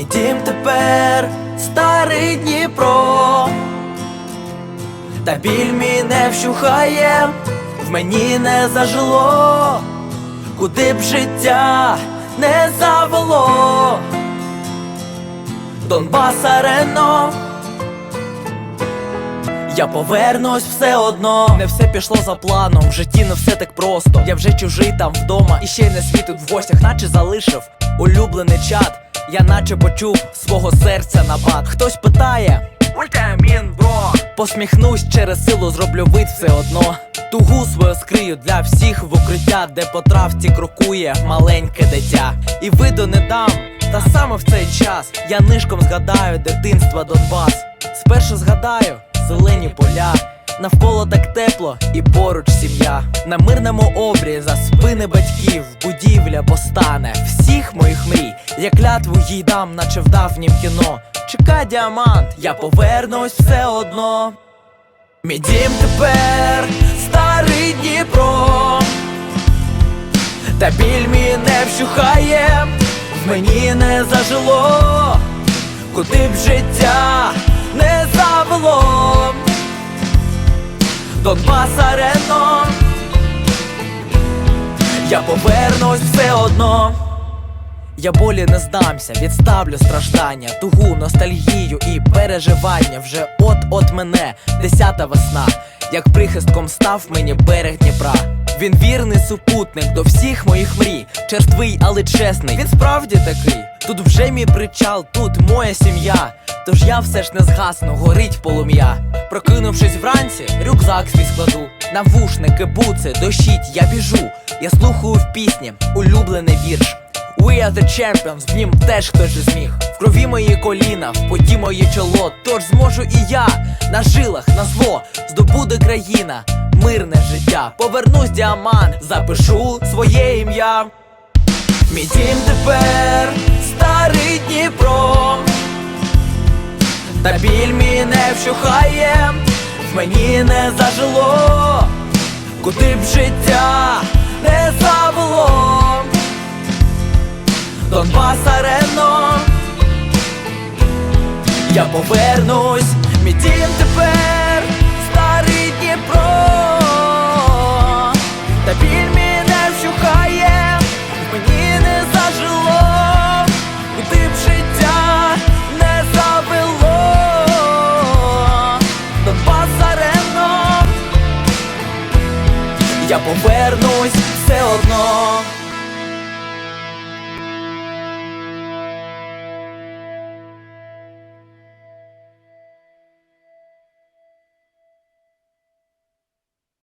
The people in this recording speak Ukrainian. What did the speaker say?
дім тепер старий Дніпро, та біль мій не вщухає, в мені не зажило, куди б життя не завело. Донбас арено я повернусь все одно. Не все пішло за планом, в житті не все так просто. Я вже чужий там вдома, і ще й не свій тут в гостях, наче залишив улюблений чат. Я наче почув свого серця напад. Хтось питає, mean, bro? Посміхнусь через силу, зроблю вид все одно. Тугу свою скрию для всіх в укриття, де по травці крокує маленьке дитя. І виду не дам, та саме в цей час я нишком згадаю дитинства Донбас. Спершу згадаю зелені поля. Навколо так тепло і поруч сім'я. На мирному обрі за спини батьків будівля постане всіх моїх мрій. Я клятву їй дам, наче в давнім кіно. Чекай діамант, я повернусь все одно. Мій дім тепер старий Дніпро, та біль мій не вщухає, в мені не зажило, куди б життя Донбас арено Я повернусь все одно. Я болі не здамся, відставлю страждання, тугу, ностальгію і переживання. Вже от-от мене, десята весна, як прихистком став мені берег Дніпра. Він вірний супутник до всіх моїх мрій. Черствий, але чесний. Він справді такий. Тут вже мій причал, тут моя сім'я. Тож я все ж не згасну, горить полум'я. Прокинувшись вранці, рюкзак свій складу. Навушники, буци, дощить, я біжу. Я слухаю в пісні, улюблений вірш. We are the champions, в нім теж хтось зміг. В крові мої коліна, в поті моє чоло. Тож зможу і я на жилах, на зло здобуде країна, мирне життя. Повернусь діамант, запишу своє ім'я. Мій дім тепер старий Дніпро, та біль мій не вщухає, в мені не зажило, куди б життя не завело. Донбас арено. Я повернусь, мій дім тепер Я повернусь все одно.